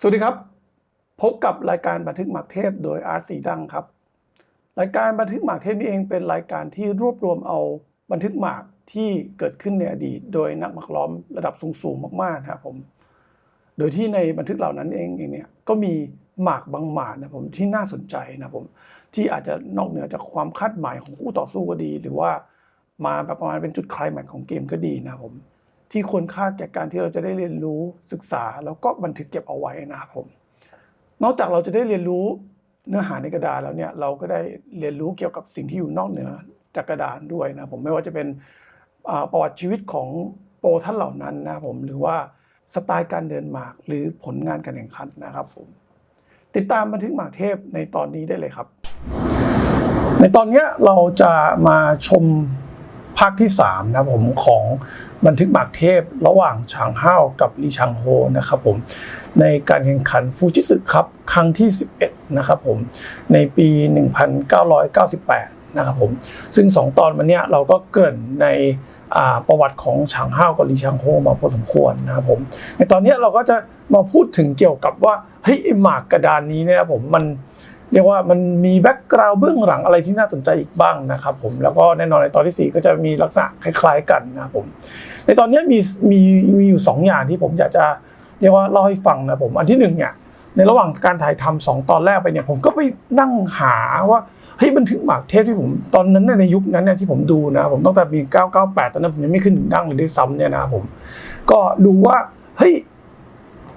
สวัสดีครับ พบกับรายการบันทึกหมากเทพโดยอาร์ตสีดังครับ รายการบันทึกหมากเทพนี้เองเป็นรายการที่รวบรวมเอาบันทึกหมากที่เกิดขึ้นในอดีต โดยนักหมากล้อมระดับสูงๆมากๆนะครับผม โดยที่ในบันทึกเหล่านั้นเองเองเนี่ยก็มีหมากบางหมากนะผมที่น่าสนใจนะผมที่อาจจะนอกเหนือจากความคาดหมายของคู่ต่อสู้ก็ดี หรือว่ามาแบบประมาณเป็นจุดคลายแม็กของเกมก็ดีนะครับผม ที่ควรค่าแก่การที่เราจะได้เรียนรู้ศึกษา แล้วก็บันทึกเก็บเอาไว้นะครับผม นอกจากเราจะได้เรียนรู้เนื้อหาในกระดานแล้วเนี่ยเราก็ได้เรียนรู้เกี่ยวกับสิ่งที่อยู่นอกเหนือจากกระดานด้วยนะผมไม่ว่าจะเป็นประวัติชีวิตของโปรท่านเหล่านั้นนะผมหรือว่าสไตล์การเดินหมากหรือผลงานการแข่งขันนะครับผมติดตามบันทึกหมากเทพในตอนนี้ได้เลยครับ ในตอนนี้เราจะมาชม ภาคที่3นะครับผมของบันทึกหมากเทพระหว่างฉางห้าวกับลีชางโฮนะครับผมในการแข่งขันฟูจิสึครับครั้งที่ 11นะครับผมในปี 1998นะครับผมซึ่ง 2 ตอนวันเนี้ยเราก็เกริ่นในประวัติของฉางห้าวกับลีชางโฮมาพอสมควรนะครับผมในตอนนี้เราก็จะมาพูดถึงเกี่ยวกับว่าเฮ้ยหมากกระดานนี้เนี่ยผมมัน เรียกว่ามันมีแบ็กกราวด์เบื้องหลังอะไรที่น่าสนใจอีกบ้างนะครับผมแล้วก็แน่นอนในตอนที่ 4 ก็จะมีลักษณะคล้ายๆกันนะครับผมในตอนนี้มีมีมีอยู่ 2 อย่างที่ผมอยากจะเรียกว่าเล่าให้ฟังนะผมอันที่หนึ่งเนี่ยในระหว่างการถ่ายทำสองตอนแรกไปเนี่ยผมก็ไปนั่งหาว่าเฮ้ยบันทึกหมากเทพที่ผมตอนนั้นในยุคนั้นเนี่ยที่ผมดูนะผมตั้งแต่ปี998 ตอนนั้นผมยังไม่ขึ้นถึงดั้งเลยด้วยซ้ำเนี่ยนะผมก็ดูว่าเฮ้ย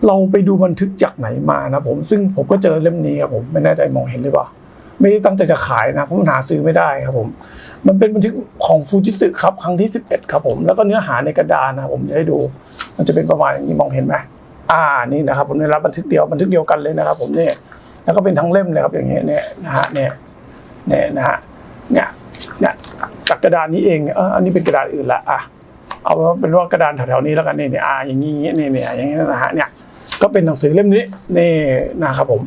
เราไปดูบันทึกจากไหนมานะผม ซึ่งผมก็เจอเล่มนี้ครับผมไม่แน่ใจมองเห็นหรือเปล่าไม่ได้ตั้งใจจะขายนะเพราะมันหาซื้อไม่ได้ครับผม มันเป็นบันทึกของฟูจิสึครับครั้งที่ 11 ครับผม แล้วก็เนื้อหาในกระดานนะครับผมจะให้ดู มันจะเป็นประมาณอย่างนี้มองเห็นไหมอ่านี่นะครับ ผมได้รับบันทึกเดียวบันทึกเดียวกันเลยนะครับ ผมเนี่ยแล้วก็เป็นทั้งเล่มเลยครับอย่างเงี้ยเนี่ยนะฮะเนี่ยเนี่ยนะฮะเนี่ยเนี่ยจากกระดานนี้เองเนี่ยอออันนี้เป็นกระดานอื่นละอะเอาเป็นว่ากระดานแถวๆนี้แล้วกันเนี่ยเนี่ยอ่าอย่างนี้เนี่ยเนี่ยอย่างนี้นะฮะเนี่ย ก็เป็นหนังสือเล่มนี้นี่นะครับผม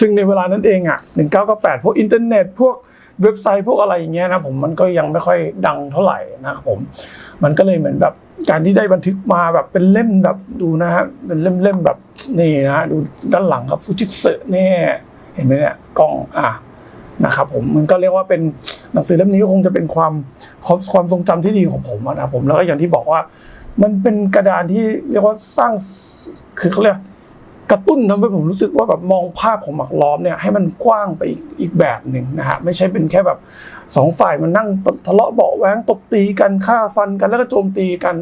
ซึ่งในเวลานั้นเองอะ1998พวกอินเทอร์เน็ตพวกเว็บไซต์พวกอะไรอย่างเงี้ยนะผมมันก็ยังไม่ค่อยดังเท่าไหร่นะครับผม มันก็เลยเหมือนแบบการที่ได้บันทึกมาแบบเป็นเล่มแบบดูนะฮะเป็นเล่มๆแบบนี่นะฮะดูด้านหลังครับฟูจิสึเนี่ยเห็นไหมเนี่ยกล้องอะนะครับผมมันก็เรียกว่าเป็นหนังสือเล่มนี้ก็คงจะเป็นความความทรงจำที่ดีของผมนะครับผมแล้วก็อย่างที่บอกว่า มันเป็นกระดานที่เรียกว่าสร้างคือเขาเรียก กระตุ้นทำให้ผมรู้สึกว่าแบบมองภาพของหมากล้อมเนี่ยให้มันกว้างไปอีกอีกแบบหนึ่งนะฮะไม่ใช่เป็นแค่แบบสองฝ่ายมันนั่งทะเลาะเบาแว้งตบตีกันฆ่าฟันกันแล้วก็โจมตีกัน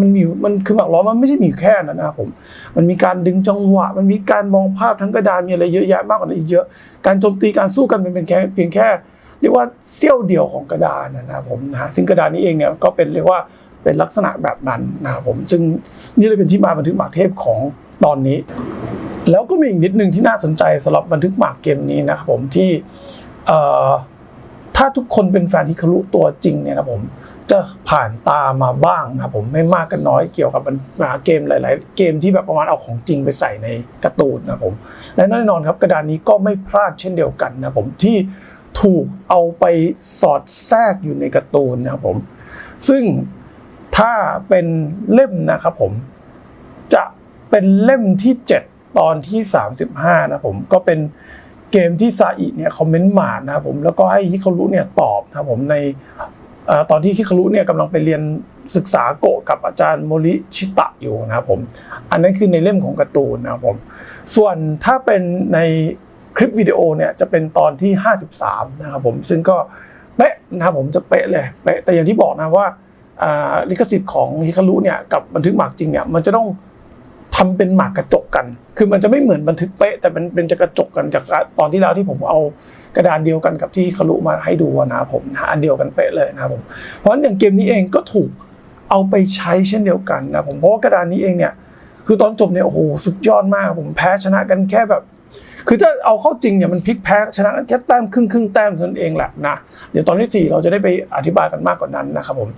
มันมีมันคือหมากล้อมมันไม่ใช่มีแค่นั้นนะครับผมมันมีการดึงจังหวะ มันมีการมองภาพทั้งกระดานมีอะไรเยอะแยะมากกว่านั้นอีกเยอะการโจมตีการสู้กันมันเป็นแค่เพียงแค่เรียกว่าเสี้ยวเดียวของกระดานนะครับผมนะฮะซึ่งกระดานนี้เองเนี่ยก็เป็นเรียกว่าเป็นลักษณะแบบนั้นนะครับผมซึ่งนี่เลยเป็นที่มาบันทึกหมากเทพของตอนนี้ แล้วก็มีอีกนิดหนึ่งที่น่าสนใจสำหรับบันทึกหมากเกมนี้นะครับผมที่ถ้าทุกคนเป็นแฟนฮิคารุตัวจริงเนี่ยนะผมจะผ่านตามาบ้างนะครับผมไม่มากก็น้อยเกี่ยวกับปัญหาเกมหลาย ๆ เกมที่แบบประมาณเอาของจริงไปใส่ในการ์ตูนนะครับผมและแน่นอนครับกระดานนี้ก็ไม่พลาดเช่นเดียวกันนะผมที่ถูกเอาไปสอดแทรกอยู่ในการ์ตูนนะครับผม ซึ่งถ้าเป็นเล่มนะครับผมจะเป็นเล่มที่ 7 ตอนที่ 35 นะผมก็เป็นเกมที่ซาอิเนี่ยคอมเมนต์หมาดนะผมแล้วก็ให้ฮิคารุเนี่ยตอบนะผมในอตอนที่ฮิคารุเนี่ยกำลังไปเรียนศึกษาโกะกับอาจารย์โมริชิตะอยู่นะผม อันนั้นคือในเล่มของการ์ตูนนะผม ส่วนถ้าเป็นในคลิปวิดีโอเนี่ยจะเป็นตอนที่ 53 นะครับผม ซึ่งก็เป๊ะนะครับผมจะเป๊ะเลยเป๊ะแต่อย่างที่บอกนะว่าลิขสิทธิ์ของฮิคารุเนี่ยกับบันทึกหมากจริงเนี่ยมันจะต้อง ทำเป็นหมากกระจกกัน คือมันจะไม่เหมือนบันทึกเป๊ะแต่มันเป็นจะกระจกกันจากตอนที่แล้วที่ผมเอากระดานเดียวกันกับที่คารุมาให้ดูนะครับผมนะอันเดียวกันเป๊ะเลยนะครับผม เพราะฉะนั้นอย่างเกมนี้เองก็ถูกเอาไปใช้เช่นเดียวกันนะผมเพราะว่ากระดานนี้เองเนี่ยคือตอนจบเนี่ยโอ้โหสุดยอดมากผมแพ้ชนะกันแค่แบบ คือถ้าเอาเข้าจริงเนี่ยมันพลิกแพ้ชนะแค่แต้มครึ่งครึ่งแต้มนั้นเองแหละนะเดี๋ยวตอนที่สี่เราจะได้ไปอธิบายกันมากกว่านั้นนะครับผม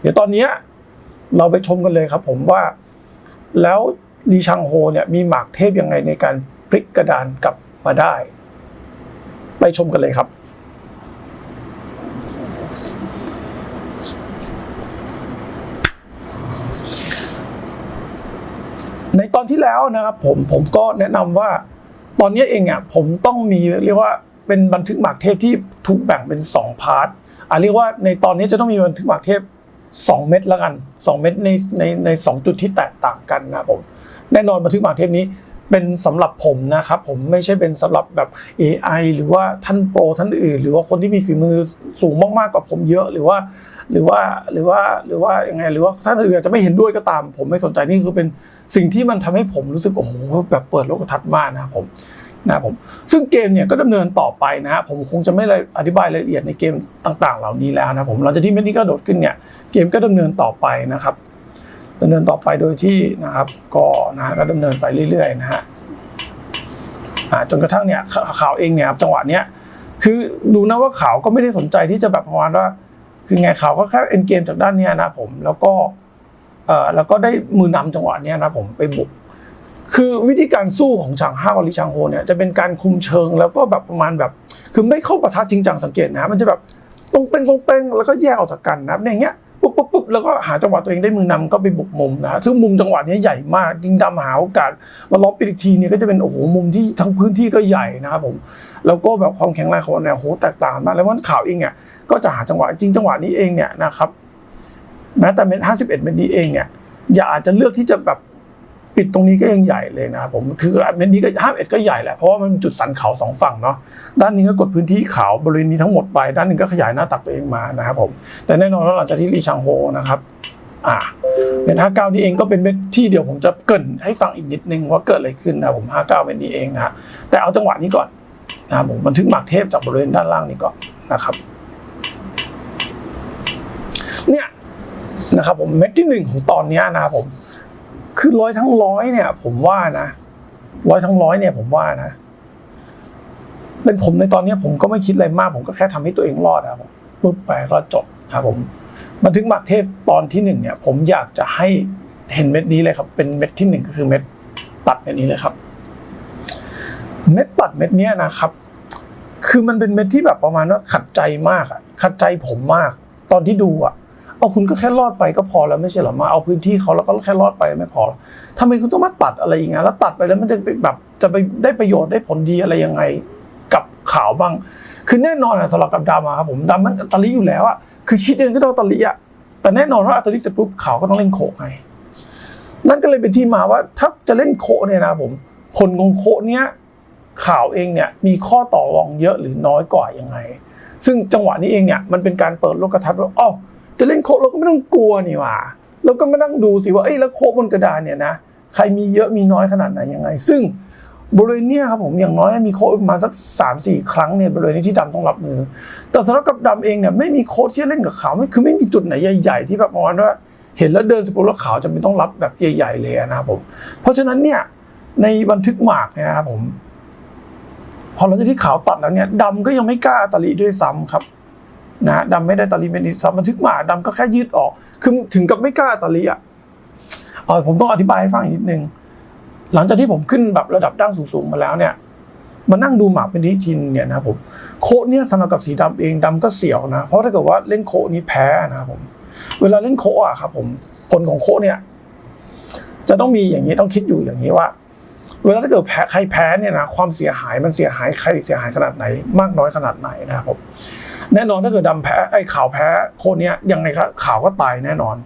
เดี๋ยวตอนเนี้ยเราไปชมกันเลยครับ ผมว่าแล้ว ลีชังโฮเนี่ยมีหมากเทพยังไงในการพลิกกระดานกลับมาได้ ไปชมกันเลยครับในตอนที่แล้วนะครับผมผมก็แนะนำว่าตอนนี้เองอะผมต้องมีเรียกว่าเป็นบันทึกหมากเทพที่ถูกแบ่งเป็น 2 พาร์ทอะเรียกว่าในตอนนี้จะต้องมีบันทึกหมากเทพ 2 เม็ดล้วกัน 2 เม็ดในในในสองจุดที่แตกต่างกันนะครับผมแน่นอนบันทึกหมากเทพนี้เป็นสำหรับผมนะครับผมไม่ใช่เป็นสำหรับแบบ AI หรือว่าท่านโปรท่านอื่น หรือว่าคนที่มีฝีมือสูงมากๆกว่าผมเยอะหรือว่า หรือว่าหรือว่าหรือว่ายังไงหรือว่าท่านอื่นอาจจะไม่เห็นด้วยก็ตาม ผมไม่สนใจนี่คือเป็นสิ่งที่มันทำให้ผมรู้สึกโอ้โหแบบเปิดโลกทัศน์มากนะครับผม นะครับผมซึ่งเกมเนี่ยก็ดำเนินต่อไปนะฮะผมคงจะไม่อธิบายรายละเอียดในเกมต่าง ๆ เหล่านี้แล้วนะผมหลังจากที่เม็ดนี้กระโดดขึ้นเนี่ยเกมก็ดำเนินต่อไปนะครับดำเนินต่อไปโดยที่นะครับก็นะก็ดำเนินไปเรื่อยๆนะฮะจนกระทั่งเนี่ยข่าวเองเนี่ยจังหวะเนี้ยคือดูนะว่าข่าวก็ไม่ได้สนใจที่จะแบบประมาณว่า คือไงเขาวก็แค่เอ็นเกมจากด้านเนี้ยนะผมแล้วก็เออแล้วก็ได้มือนำจังหวะเนี้ยนะผมไปบุก คือวิธีการสู้ของชางห้ากับลิชางโฮเนี่ยจะเป็นการคุมเชิงแล้วก็แบบประมาณแบบ คือไม่เข้าปะทะจริงจังสังเกตนะมันจะแบบตรงเป้งตรงเป้งแล้วก็แยกออกจากกันนะเนี่ยเงี้ยปุ๊บปุ๊บปุ๊บแล้วก็หาจังหวะตัวเองได้มือนำก็ไปบุกมุมนะซึ่งมุมจังหวะเนี้ใหญ่มากจริงดำหาโอกาสมาล้อมปิดอีกทีเนี่ยก็จะเป็นโอ้โหมุมที่ทั้งพื้นที่ก็ใหญ่นะครับผมแล้วก็แบบความแข็งแรงของเนี่ยโหแตกต่างมากแล้ววันข่าวเองเนี่ยก็จะหาจังหวะจริงจังหวะนี้เองเนี่ยนะครับแม้แต่เมตรห้าสิบเอ็ดเมตรนี้เองเนี่ยอย่าอาจจะเลือกที่จะแบบ ปิดตรงนี้ก็ยังใหญ่เลยนะครับผมคือเม็ดนี้ก็ห้าเอ็ดก็ใหญ่แหละเพราะว่ามันจุดสันเขาสองฝั่งเนาะด้านนี้ก็กดพื้นที่ขาวบริเวณนี้ทั้งหมดไป ด้านหนึงก็ขยายหน้าตักตัวเองมานะครับผมแต่แน่นอนว่าหลังจากที่ลีชางโฮนะครับอ่าเม็ดห้าเก้านี้เองก็เป็นเม็ดที่เดี๋ยวผมจะเกินให้ฟังอีกนิดนึงว่าเกิดอะไรขึ้นนะผมห้าเก้าเม็ดนี้เองนะฮะแต่เอาจังหวะนี้ก่อนนะครับผมบันทึกหมากเทพจากบริเวณด้านล่างนี้ก่อนนะครับ เนี่ยนะครับผมเม็ดที่หนึ่งของตอนนี้นะครับผม คือร้อยทั้งร้อยเนี่ย ผมว่านะร้อยทั้งร้อยเนี่ย ผมว่านะ เป็นผมในตอนนี้ผมก็ไม่คิดอะไรมาก ผมก็แค่ทำให้ตัวเองรอดนะครับปุ๊บไปก็จบครับผมบันทึกหมากเทพตอนที่หนึ่งเนี่ย ผมอยากจะให้เห็นเม็ดนี้เลยครับ เป็นเม็ดที่หนึ่งก็คือเม็ดตัดเม็ดนี้เลยครับ เม็ดตัดเม็ดเนี้ยนะครับ คือมันเป็นเม็ดที่แบบประมาณว่าขัดใจมากอะขัดใจผมมาก ตอนที่ดูอะ เอาคุณก็แค่รอดไปก็พอแล้วไม่ใช่หรอมาเอาพื้นที่เขาแล้วก็แค่รอดไปไม่พอทำไมคุณต้องมาตัดอะไรอย่างเงี้ยแล้วตัดไปแล้วมันจะไปแบบจะไปได้ประโยชน์ได้ผลดีอะไรยังไงกับข่าวบ้าง คือแน่นอนอะสำหรับกับดำอะครับผมดำมันอัตลิอยู่แล้วอะคือคิดเองก็ต้องอัตลิอะแต่แน่นอนว่าอัตลิเสร็จปุ๊บข่าวก็ต้องเล่นโคไงนั่นก็เลยเป็นที่มาว่าถ้าจะเล่นโคเนี่ยนะผมผลของโคเนี้ยข่าวเองเนี่ยมีข้อต่อรองเยอะหรือน้อยกว่ายังไง ซึ่งจังหวะนี้เองเนี่ยมันเป็นการเปิดโลกทัศน์ว่าอ้าว จะเล่นโคเราก็ไม่ต้องกลัวนี่หว่าเราก็มานั่งดูสิว่าเอ้ยแล้วโคบนกระดานเนี่ยนะใครมีเยอะมีน้อยขนาดไหนยังไง ซึ่งบริเวณเนี้ยครับผมอย่างน้อยมีโคประมาณสักสามสี่ครั้งเนี่ยบริเวณนี้ที่ดำต้องรับมือ แต่สำหรับกับดำเองเนี่ยไม่มีโค้ชที่จะเล่นกับเขาไม่คือไม่มีจุดไหนใหญ่ ๆ ที่แบบประมาณว่าเห็นแล้วเดินสปุแล้วขาวจะไม่ต้องรับแบบใหญ่ ๆ เลยนะครับผม เพราะฉะนั้นเนี่ยในบันทึกหมากนะครับผม พอหลังจากที่ขาวตัดแล้วเนี่ยดำก็ยังไม่กล้าตะลิด้วยซ้ำครับ นะดำไม่ได้ตะลิเป็นอีกซ้ำบันทึกหมาดำก็แค่ยืดออกคือถึงกับไม่กล้าตะลิอะเออผมต้องอธิบายให้ฟังอีกนิดนึงหลังจากที่ผมขึ้นแบบระดับดั้งสูงๆมาแล้วเนี่ยมานั่งดูหมากเป็นที่ชินเนี่ยนะผมโคเนี่ยสำหรับกับสีดำเองดำก็เสียวนะ เพราะถ้าเกิดว่าเล่นโคนี้แพ้นะครับผม เวลาเล่นโคอะครับ ผมผลของโคเนี่ย จะต้องมีอย่างนี้ต้องคิดอยู่อย่างนี้ว่า เวลาถ้าเกิดแพ้ใครแพ้เนี่ยนะความเสียหายมันเสียหายใครเสียหายขนาดไหน มากน้อยขนาดไหนนะครับผม แน่นอนถ้าเกิดดำแพ้ไอ้ขาวแพ้โคนเนี้ยยังไงครับขาวก็ตายแน่นอน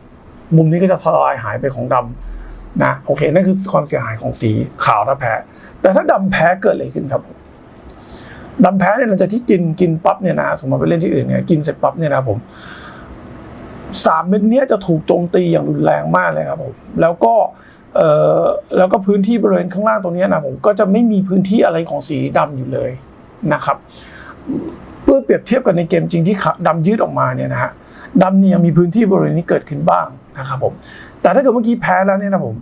มุมนี้ก็จะทลายหายไปของดำนะโอเคนั่นคือความเสียหายของสีขาวถ้าแพ้ แต่ถ้าดำแพ้เกิดอะไรขึ้นครับดำแพ้เนี่ยหลังจากที่กินกินปั๊บเนี่ยนะสมมติไปเล่นที่อื่นเนี่ยกินเสร็จปั๊บเนี่ยนะผมสามเม็ดเนี้ยจะถูกโจมตีอย่างรุนแรงมากเลยครับผมแล้วก็เอ่อแล้วก็พื้นที่บริเวณข้างล่างตรงนี้นะผมก็จะไม่มีพื้นที่อะไรของสีดำอยู่เลยนะครับ พื่อเปรียบเทียบกันในเกมจริงที่ดำยืดออกมาเนี่ยนะฮะดำเนี่ยยังมีพื้นที่บริเวณนี้เกิดขึ้นบ้างนะครับผมแต่ถ้าเกิดเมื่อกี้แพ้แล้วเนี่ยนะผม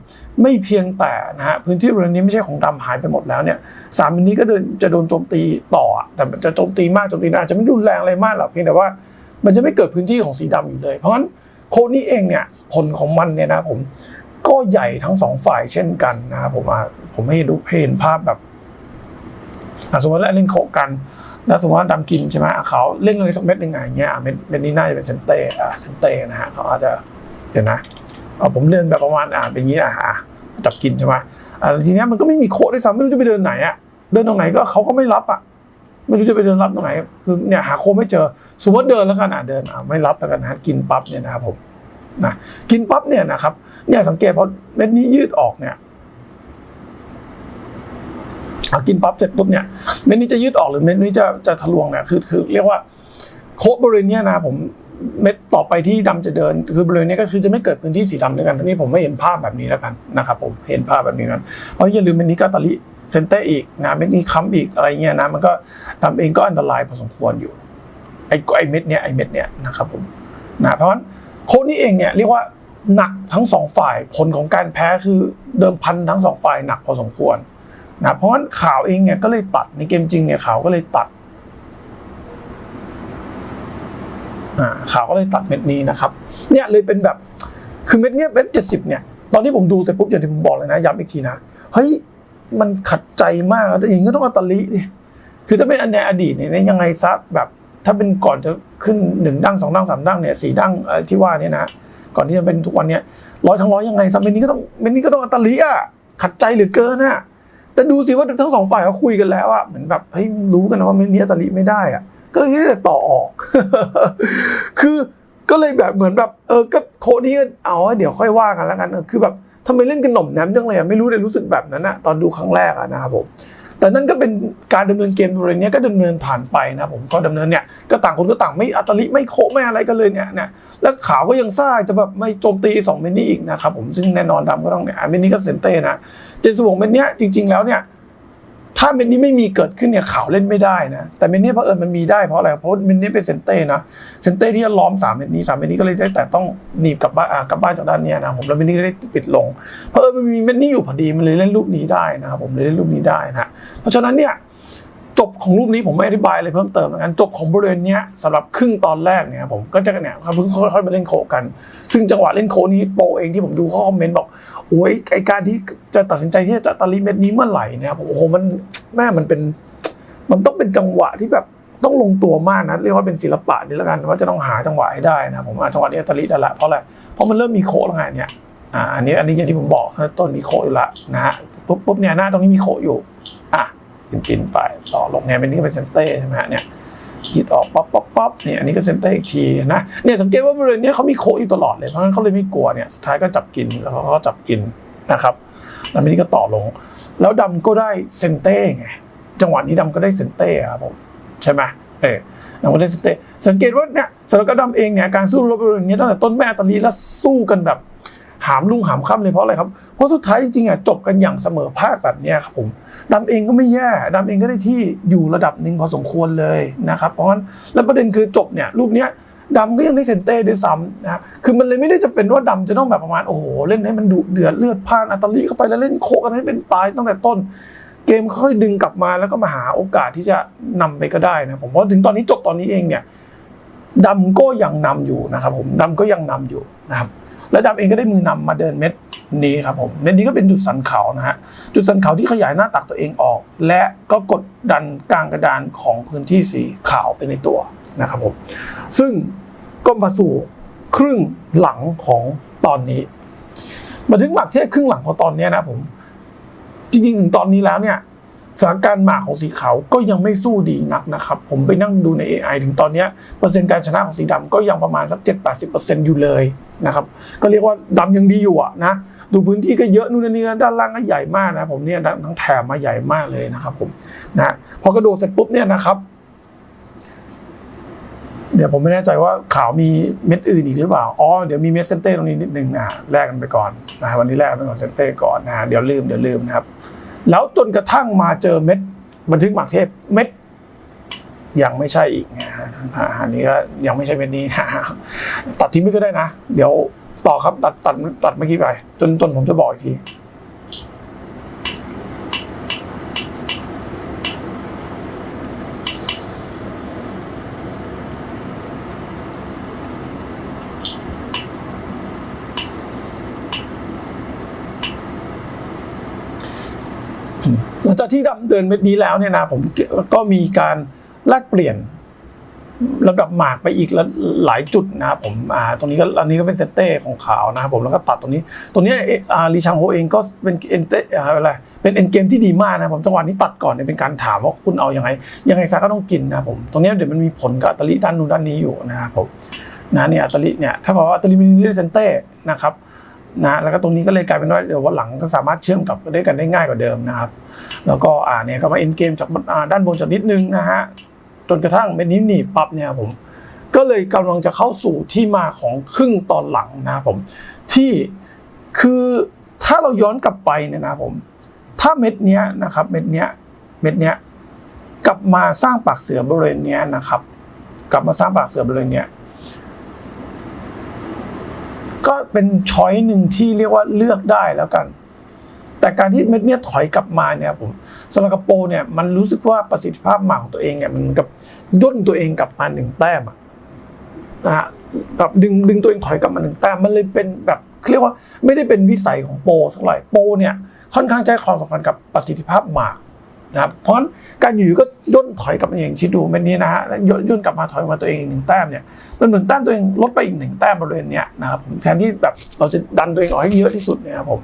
ไม่เพียงแต่นะฮะพื้นที่บริเวณนี้ไม่ใช่ของดำหายไปหมดแล้วเนี่ยสามม็ดนี้ก็เดินจะโดนโจมตีต่อ แต่จะโจมตีมากโจมตีน้อาจจะไม่รุนแรงอะไรมากหรอกเพียงแต่ว่า มันจะไม่เกิดพื้นที่ของสีดำอยู่เลย เพราะฉะนั้นโคดนี้เองเนี่ยผลของมันเนี่ยนะผมก็ใหญ่ทั้งสองฝ่ายเช่นกันนะครับผมผมให้ดูเห็นภาพแบบสมมติว่าเล่นโคกัน แล้วสมมติว่าดำกินใช่ไหมเขาเล่นอะไรสักเม็ดหนึ่งไงเงี้ยเม็ดเม็ดนี้น่าจะเป็นเซนเต้อะเซนเต้นะฮะเขาอาจจะเดี๋ยวนะเอาผมเล่นแบบประมาณอะเป็นอย่างนี้อะอะจับกินใช่ไหมอ่าทีเนี้ยมันก็ไม่มีโค้ดด้วยซ้ำไม่รู้จะไปเดินไหนอะเดินตรงไหนก็เขาก็ไม่รับอะไม่รู้จะไปเดินรับตรงไหนคือเนี่ยหาโค้ดไม่เจอ สมมติเดินแล้วกันอะเดินอะไม่รับแล้วกันนะกินปั๊บเนี่ยนะครับผมนะกินปั๊บเนี่ยนะครับเนี่ยสังเกตพอเม็ดนี้ยืดออกเนี่ย เอกินปั๊บเสร็จปุ๊บเนี่ยเม็ดนี้จะยืดออกหรือเม็ดนี้จะจะทะลวงเนี่ยคือคือเรียกว่าโคบริเวณเนี้ยนะผมเม็ดต่อไปที่ดำจะเดิน คือบริเวณนี้ก็คือจะไม่เกิดพื้นที่สีดำด้วยกันทีนี้ผมไม่เห็นภาพแบบนี้แล้วกันนะครับผมเห็นภาพแบบนี้นั้นเพราะอย่าลืมเม็ดนี้ก็ตาลิเซนเตอร์อีกนะเม็ดนี้ค้ำอีกอะไรเงี้ยนะมันก็ดำเองก็อันตรายพอสมควรอยู่ไอ้ไอ้เม็ดเนี้ยไอ้เม็ดเนี้ยนะครับผมนะเพราะฉะนั้นโค้ดนี้เองเนี่ยเรียกว่าหนักทั้งสองฝ่ายผลของการแพ้คือเดิมพันทั้งสองฝ่ายหนักพอสมควร นะเพราะฉะนั้นข่าวเองเนี่ยก็เลยตัดในเกมจริงเนี่ยข่าวก็เลยตัดข่าวก็เลยตัดเม็ดนี้นะครับ เนี่ยเลยเป็นแบบคือเม็ดเนี้ยเม็ดเจ็ดสิบเนี่ย ตอนที่ผมดูเสร็จปุ๊บอย่างที่ผมบอกเลยนะย้ำอีกทีนะเฮ้ยมันขัดใจมากแต่อย่างนี้ก็ต้องเอาตะลิดิคือถ้าเป็นอันในอดีตเนี่ยยังไงซะแบบถ้าเป็นก่อนจะขึ้นหนึ่งดั้งสองดั้งสามดั้งเนี่ยสี่ดั้งที่ว่าเนี่ยนะก่อนที่จะเป็นทุกวันเนี้ยร้อยทั้งร้อยยังไงซะเม็ดนี้ก็ต้องเม็ดนี้ก็ต้องเอาตะลิอะขัดใจเหลือเกินอะ แต่ดูสิว่าทั้งสองฝ่ายเขาคุยกันแล้วอะเหมือนแบบเฮ้ยรู้กันนะว่าเม็ดนี้เอาตะลิไม่ได้อะก็เลยได้แต่ต่อออก คือก็เลยแบบเหมือนแบบเออก็โคนี้ก็เอาเดี๋ยวค่อยว่ากันแล้วกันคือแบบทำไมเล่นกันหน่อมแนมจังเลยอะไม่รู้เลยรู้สึกแบบนั้นอะตอนดูครั้งแรกอะนะครับผม แต่นั่นก็เป็นการดำเนินเกมบริเวณนี้ก็ดำเนินผ่านไปนะผมก็ดำเนินเนี่ยก็ต่างคนก็ต่างไม่อัตลิไม่โคไม่อะไรกันเลยเนี่ยเนี่ยแล้วขาวก็ยังซ่าจะแบบไม่โจมตีสองเมนนี้อีกนะครับผมซึ่งแน่นอนดำก็ต้องเนี่ยเมนนี้ก็เซนเต้นะเจนสวงเมนเนี้ยจริง ๆแล้วเนี่ย ถ้าเมนนี้ไม่มีเกิดขึ้นเนี่ยข่าวเล่นไม่ได้นะ แต่เมนนี้เพราะเอิญมันมีได้เพราะอะไร เพราะเมนนี้เป็นเซนเต้นะ เซนเต้ที่จะล้อมสามเมนนี้สามเมนนี้ก็เลยได้แต่ต้องหนีบกลับบ้านกลับบ้านจากด้านนี้นะผมแล้วเมนนี้ก็ได้ปิดลง เพราะเอิญมันมีเมนนี้อยู่พอดีมันเลยเล่นรูปนี้ได้นะครับผมเลยเล่นรูปนี้ได้นะ เพราะฉะนั้นเนี่ย จบของรูปนี้ผมไม่อธิบายเลยเพิ่มเติมแล้วกันจบของบริเวณเนี้ยสำหรับครึ่งตอนแรกเนี่ยผมก็จะเนี่ยเขาเพิ่งค่อยๆมาเล่นโคกัน ซึ่งจังหวะเล่นโคนี้โปรเองที่ผมดูข้อคอมเมนต์บอกโอ้ยไอการที่จะตัดสินใจที่จะตาลีเม็ดนี้เมื่อไหร่เนี่ยผมโอ้โหมันแม่มันเป็น มันต้องเป็นจังหวะที่แบบต้องลงตัวมากนะเรียกว่าเป็นศิลปะนี่แล้วกันว่าจะต้องหาจังหวะให้ได้นะผมว่าจังหวะนี้ตาลีได้ละเพราะอะไรเพราะมันเริ่มมีโคแล้วไงเนี่ยอ่าอันนี้อันนี้อย่างที่ผมบอกต้นมีโคอยู่ละนะฮะปุ๊บปุ๊บเนี่ยหน้าตรงนี้มีโคอยู่อะ ปินปินไปต่อลงเนี่ยเป็นนี่เป็นเซนเต้ใช่ไหมฮะเนี่ยคิดออกป๊อปป๊อปป๊อปเนี่ยอันนี้ก็เซนเตอร์อีกทีนะเนี่ยสังเกตว่าบริเวณนี้เขามีโคอยู่ตลอดเลยเพราะงั้นเขาเลยไม่กลัวเนี่ยสุดท้ายก็จับกินแล้วเขาก็จับกินนะครับแล้วทีนี้ก็ต่อลง แล้วดำก็ได้เซนเต้ไงจังหวะนี้ดำก็ได้เซนเต้ครับผมใช่ไหมเออดำก็ได้เซนเต้สังเกตว่าเนี่ยสำหรับกระดำเองเนี่ยการสู้รบบริเวณนี้ตั้งแต่ต้นแม่ตอนนี้แล้วสู้กันแบบ หามลุ่งหามค่ำเลยเพราะอะไรครับ เพราะสุดท้ายจริงๆอะจบกันอย่างเสมอภาคแบบนี้ครับผมดำเองก็ไม่แย่ดำเองก็ได้ที่อยู่ระดับหนึ่งพอสมควรเลยนะครับเพราะฉะนั้นแล้วประเด็นคือจบเนี่ยรูปเนี้ยดำก็ยังได้เซนเต้ด้วยซ้ำนะคือมันเลยไม่ได้จะเป็นว่าดำจะต้องแบบประมาณโอ้โหเล่นให้มันดุเดือดเลือดพ่านอัตลีเข้าไปแล้วเล่นโคกันให้เป็นตายตั้งแต่ต้น เกมค่อยดึงกลับมาแล้วก็มาหาโอกาสที่จะนำไปก็ได้นะผมเพราถึงตอนนี้จบตอนนี้เองเนี่ยดำก็ยังนำอยู่นะครับผมดำก็ยังนำอยู่นะครับ และดำเองก็ได้มือนำมาเดินเม็ดนี้ครับผมเม็ดนี้ก็เป็นจุดสันเขานะฮะจุดสันเขาที่ขยายหน้าตักตัวเองออก และก็กดดันกลางกระดานของพื้นที่สีขาวไปในตัวนะครับผมซึ่งก็มาสู่ครึ่งหลังของตอนนี้ มาถึงหมากเทศครึ่งหลังของตอนนี้นะผมจริงๆถึงตอนนี้แล้วเนี่ย สถานการณ์หมากของสีขาวก็ยังไม่สู้ดีนักนะครับ ผมไปนั่งดูใน AI ถึงตอนนี้เปอร์เซ็นต์การชนะของสีดำก็ยังประมาณสัก 7-80%อยู่เลยนะครับก็เรียกว่าดำยังดีอยู่อะนะดูพื้นที่ก็เยอะนู่นนี่นั่นด้านล่างก็ใหญ่มากนะผมเนี่ยทั้งแถมมาใหญ่มากเลยนะครับผมนะพอกระโดดเสร็จปุ๊บเนี่ยนะครับ เดี๋ยวผมไม่แน่ใจว่าขาวมีเม็ดอื่นอีกหรือเปล่าอ๋อเดี๋ยวมีเม็ดเซนเต้ตรงนี้นิดนึงนะแลกกันไปก่อนนะวันนี้แลกกันไปก่อนเซนเต้ก่อนนะเดี๋ยวลืมเดี๋ยวลืมนะครับ แล้วจนกระทั่งมาเจอเม็ด บันทึกหมากเทพเม็ด ยังไม่ใช่อีกนะฮะอันนี้ก็ยังไม่ใช่เม็ดนี้นะตัดทิ้งไปก็ได้นะ เดี๋ยวต่อครับตัดตัดตัดเมื่อกี้ไปจนจนผมจะบอกอีกที หลังจาก ที่ดำเดินเม็ดนี้แล้วเนี่ยนะผมก็มีการแลกเปลี่ยนลำดับหมากไปอีกละหลายจุดนะครับผมอ่าตรงนี้ก็อันนี้ก็เป็นเซตเต้ของขาวนะครับผมแล้วก็ตัดตรงนี้ตรงนี้อ่าลีชังโฮเองก็เป็นเอ็นเต้อะไรเป็นเอ็นเกมที่ดีมากนะผมจังหวะนี้ตัดก่อนเนี่ยเป็นการถามว่าคุณเอายังไง ยังไงซะก็ต้องกินนะครับผมตรงนี้เดี๋ยวมันมีผลกับอัตลิด้านนู้นด้านนี้อยู่นะครับผมนะเนี่ยอัตลิเนี่ยถ้าบอกว่าอัตลิมินิเซนเต้นะครับ นะแล้วก็ตรงนี้ก็เลยกลายเป็นว่าเดี๋ยววันหลังก็สามารถเชื่อมกับด้วยกันได้ง่ายกว่าเดิมนะครับ แล้วก็อ่าเนี่ยก็มาเอ็นเกมจากด้านบนจากนิดนึงนะฮะจนกระทั่งเป็นนิ้หนีปั๊บเนี่ยผมก็เลยกำลังจะเข้าสู่ที่มาของครึ่งตอนหลังนะครับผมที่คือถ้าเราย้อนกลับไปเนี่ยนะผมถ้าเม็ดเนี้ยนะครับเม็ดเนี้ยเม็ดเนี้ยกลับมาสร้างปากเสือบริเวณเนี้ยนะครับ กลับมาสร้างปากเสือบริเวณเนี้ยก็ เป็นช้อยหนึ่งที่เรียกว่าเลือกได้แล้วกัน แต่การที่เม็ดเนี้ยถอยกลับมาเนี่ยผมสำหรับกระโปรงเนี่ยมันรู้สึกว่าประสิทธิภาพหมากของตัวเองเนี่ยมันกับย่นตัวเองกลับมาหนึ่งแต้มอะนะฮะแบบดึงดึงตัวเองถอยกลับมาหนึ่งแต้มมันเลยเป็นแบบเรียกว่าไม่ได้เป็นวิสัยของโปรสักเท่าไหร่โปรเนี่ยค่อนข้างให้ความสำคัญกับประสิทธิภาพหมาก นะครับเพราะการอยู่ๆก็ย่นถอยกลับมาอย่างที่ดูเม็ดนี้นะฮะแล้วย่นย่นกลับมาถอยมาตัวเองหนึ่งแต้มเนี่ยมันเหมือนแต้มตัวเองลดไปอีกหนึ่งแต้มบริเวณเนี้ยนะครับผมแทนที่แบบเราจะดันตัวเองออกให้เยอะที่สุดเนี่ยครับผม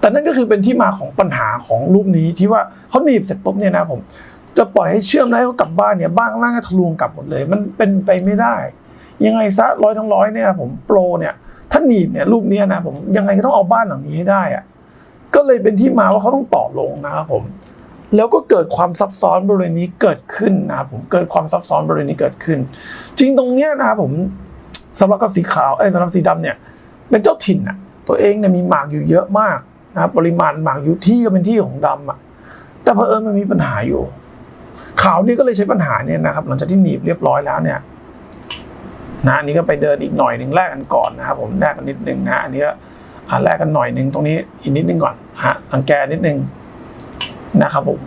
แต่นั่นก็คือเป็นที่มาของปัญหาของรูปนี้ที่ว่าเขาหนีบเสร็จปุ๊บเนี่ยนะผมจะปล่อยให้เชื่อมแล้วให้เขากลับบ้านเนี่ยบ้านล่างก็ทะลวงกลับหมดเลย มันเป็นไปไม่ได้ ยังไงซะร้อยทั้งร้อยเนี่ยผมโปรเนี่ยถ้าหนีบเนี่ยรูปเนี้ยนะผมยังไงก็ต้องเอาบ้านหลังนี้ให้ได้อะก็เลยเป็นที่มาว่าเขาต้องต่อลงนะครับผม แล้วก็เกิดความซับซ้อนบริเวณนี้เกิดขึ้นนะครับผมเกิดความซับซ้อนบริเวณนี้เกิดขึ้น จริงตรงเนี้ยนะครับผมสำหรับกับสีขาวเอ้สำหรับสีดำเนี่ย เป็นเจ้าถิ่นอะ ตัวเองเนี่ยมีหมากอยู่เยอะมากนะรปริมาณหมากอยู่ที่ก็เป็นที่ของดำอะแต่เพอเอิญมันมีปัญหาอยู่ ขาวนี่ก็เลยใช้ปัญหาเนี่ยนะครับ หลังจากที่หนีบเรียบร้อยแล้วเนี่ยนะอันนี้ก็ไปเดินอีกหน่อยหนึ่งแลกกันก่อนนะครับผมแลกกันนิดนึงนะอันนี้ก็อ่าแลกกันหน่อยหนึ่งตรงนี้อีกนิดนึงก่อนฮะรังแกนิดนึง นะครับผม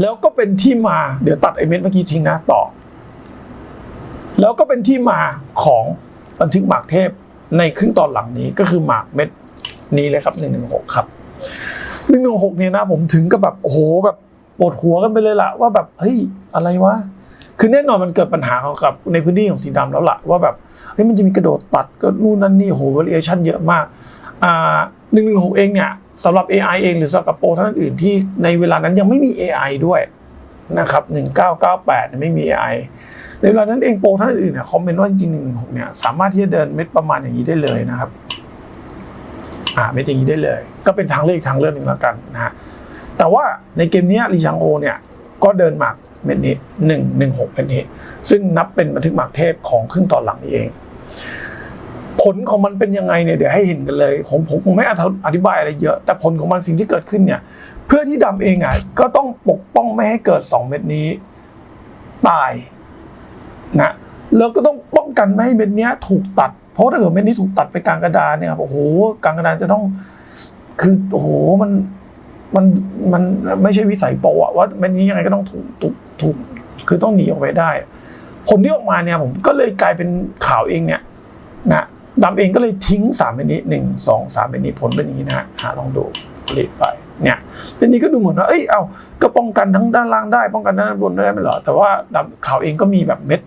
แล้วก็เป็นที่มาเดี๋ยวตัดไอเม็ดเมื่อกี้ทิ้งนะต่อ แล้วก็เป็นที่มาของบันทึกหมากเทพในครึ่งตอนหลังนี้ก็คือหมากเม็ดนี้เลยครับหนึ่งหนึ่งหกครับหนึ่งหนึ่งหกเนี่ยนะผมถึงกับแบบโอ้โหแบบปวดหัวกันไปเลยล่ะว่าแบบเฮ้ยอะไรวะคือแน่นอนมันเกิดปัญหาเขากับในพื้นที่ของสีดำแล้วล่ะว่าแบบเฮ้ยมันจะมีกระโดดตัดก็นู่นนั่นนี่โห variation เยอะมาก หนึ่งหนึ่งหกเองเนี่ยสำหรับ AI เองหรือสำหรับโปรท่านอื่นที่ในเวลานั้นยังไม่มี AI ด้วยนะครับหนึ่งเก้าเก้าแปดไม่มี AI ในเวลานั้นเองโปรท่านอื่นเนี่ยคอมเมนต์ว่าจริงๆหนึ่งหกเนี่ยสามารถที่จะเดินเม็ดประมาณอย่างนี้ได้เลยนะครับอ่าเม็ดอย่างนี้ได้เลย ก็เป็นทางเลือกทางเลือกหนึ่งแล้วกันนะฮะแต่ว่าในเกมนี้ลีชังโอเนี่ยก็เดินหมากเม็ดนี้หนึ่งหนึ่งหกเม็ดนี้ ซึ่งนับเป็นบันทึกหมากเทพของครึ่งตอนหลังนี้เอง ผลของมันเป็นยังไงเนี่ยเดี๋ยวให้เห็นกันเลยผมผมไม่อธิบายอะไรเยอะ แต่ผลของมันสิ่งที่เกิดขึ้นเนี่ย เพื่อที่ดำเองอะก็ต้องปกป้องไม่ให้เกิด 2 เม็ดนี้ ตายนะแล้วก็ต้องป้องกันไม่ให้เม็ดเนี้ยถูกตัด เพราะถ้าเกิดเม็ดนี้ถูกตัดไปกลางกระดานเนี่ยโอ้โหกลางกระดานจะต้อง คือโอ้โหมันมันมันไม่ใช่วิสัยโปรอะว่าเม็ดนี้ยังไงก็ต้องถูกถูกถูกคือต้องหนีออกไปได้ ผลที่ออกมาเนี่ยผมก็เลยกลายเป็นข่าวเองเนี่ยนะ ดำเองก็เลยทิ้งสามเม็ดนี้หนึ่งสองสามเม็ดนี้ผลเป็นอย่างนี้นะฮะหาลองดูผลิตไปเนี่ยเม็ดนี้ก็ดูเหมือนว่าเอ้ยเอาก็ป้องกันทั้งด้านล่างได้ ป้องกันด้านบนได้ไม่เหรอแต่ว่าดำข่าวเองก็มีแบบเม็ด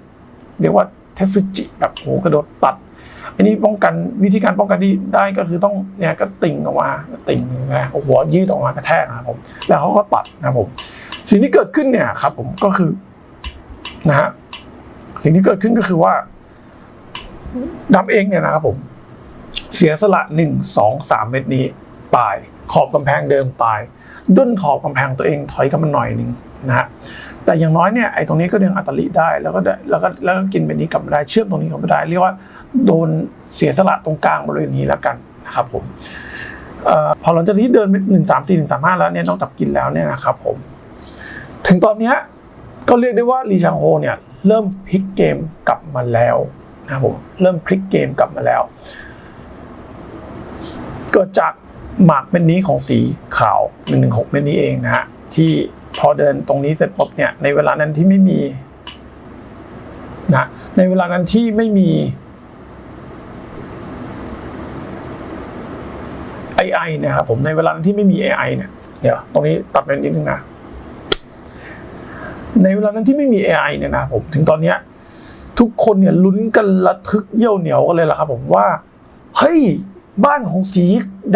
เรียกว่าเทสจิแบบโหกระโดดตัดอันนี้ป้องกันวิธีการป้องกันที่ได้ก็คือต้องเนี่ยก็ติ่งออกมาติ่งนะเอาหัวยืดออกมากระแทกนะครับผมแล้วเขาก็ตัดนะครับผมสิ่งที่เกิดขึ้นเนี่ยครับผมก็คือนะฮะสิ่งที่เกิดขึ้นก็คือว่า ดำเองเนี่ยนะครับผม เสียสละหนึ่งสองสามเม็ดนี้ตาย ขอบกำแพงเดิมตายด้นขอบกำแพงตัวเองถอยกลับมาหน่อยหนึ่งนะฮะแต่อย่างน้อยเนี่ยไอ้ตรงนี้ก็ยังอัตลิได้แล้วก็ได้แล้วก็แล้วก็กินเป็นนี้กลับมาได้เชื่อมตรงนี้กลับมาได้เรียกว่าโดนเสียสละตรงกลางบริเวณนี้แล้วกันนะครับผมออพอหลังจากที่เดินหนึ่งสามสี่หนึ่งสามห้าแล้วเนี่ยนอกจากกินแล้วเนี่ยนะครับผม ถึงตอนนี้ก็เรียกได้ว่าลีชางโฮเนี่ยเริ่มพลิกเกมกลับมาแล้ว นะครับผมเริ่มพลิกเกมกลับมาแล้ว เกิดจากหมากเป็นนี้ของสีขาวหนึ่งหนึ่งหกเป็นนี้เองนะฮะที่พอเดินตรงนี้เสร็จปุ๊บเนี่ยในเวลานั้นที่ไม่มีนะในเวลานั้นที่ไม่มี AI เนะครับผมในเวลานั้นที่ไม่มี AI เนี่ยเดี๋ยวตรงนี้ตัดเป็นนิดนึงนะในเวลานั้นที่ไม่มี AI เนี่ยนะผมถึงตอนเนี้ย ทุกคนเนี่ยลุ้นกันระทึกเยี่ยวเหนียวกันเลยล่ะครับ ผมว่า เฮ้ย บ้านของสี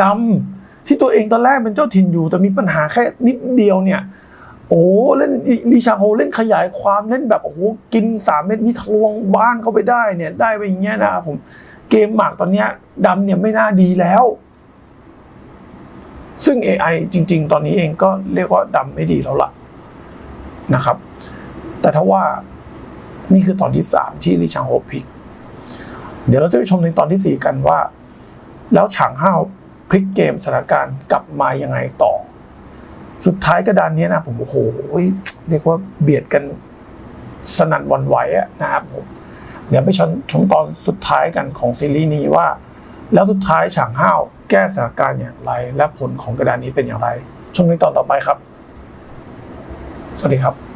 ดำที่ตัวเองตอนแรกเป็นเจ้าถิ่นอยู่ แต่มีปัญหาแค่นิดเดียวเนี่ย โอ้เล่นลีชาโฮเล่นขยายความเล่นแบบโอ้โหกินสามเม็ดนี่ทะลวงบ้านเข้าไปได้เนี่ย ได้ไปอย่างเงี้ยนะครับผมเกมหมากตอนเนี้ยดำเนี่ยไม่น่าดีแล้ว ซึ่ง AI จริง ๆ ตอนนี้เองก็เรียกว่าดำไม่ดีแล้วล่ะนะครับ แต่ถ้าว่า นี่คือตอนที่สามที่ลิชางโฮพลิก เดี๋ยวเราจะไปชมในตอนที่สี่กันว่า แล้วฉางห้าวพลิกเกมสถานการณ์กลับมายังไงต่อ สุดท้ายกระดานนี้นะผมโอ้โหเรียกว่าเบียดกันสนั่นวันไหวอะนะครับผมเดี๋ยวไปชมชมตอนสุดท้ายกันของซีรีส์นี้ว่า แล้วสุดท้ายฉางห้าวแก้สถานการณ์อย่างไร และผลของกระดานนี้เป็นอย่างไร ชมในตอนต่อไปครับ สวัสดีครับ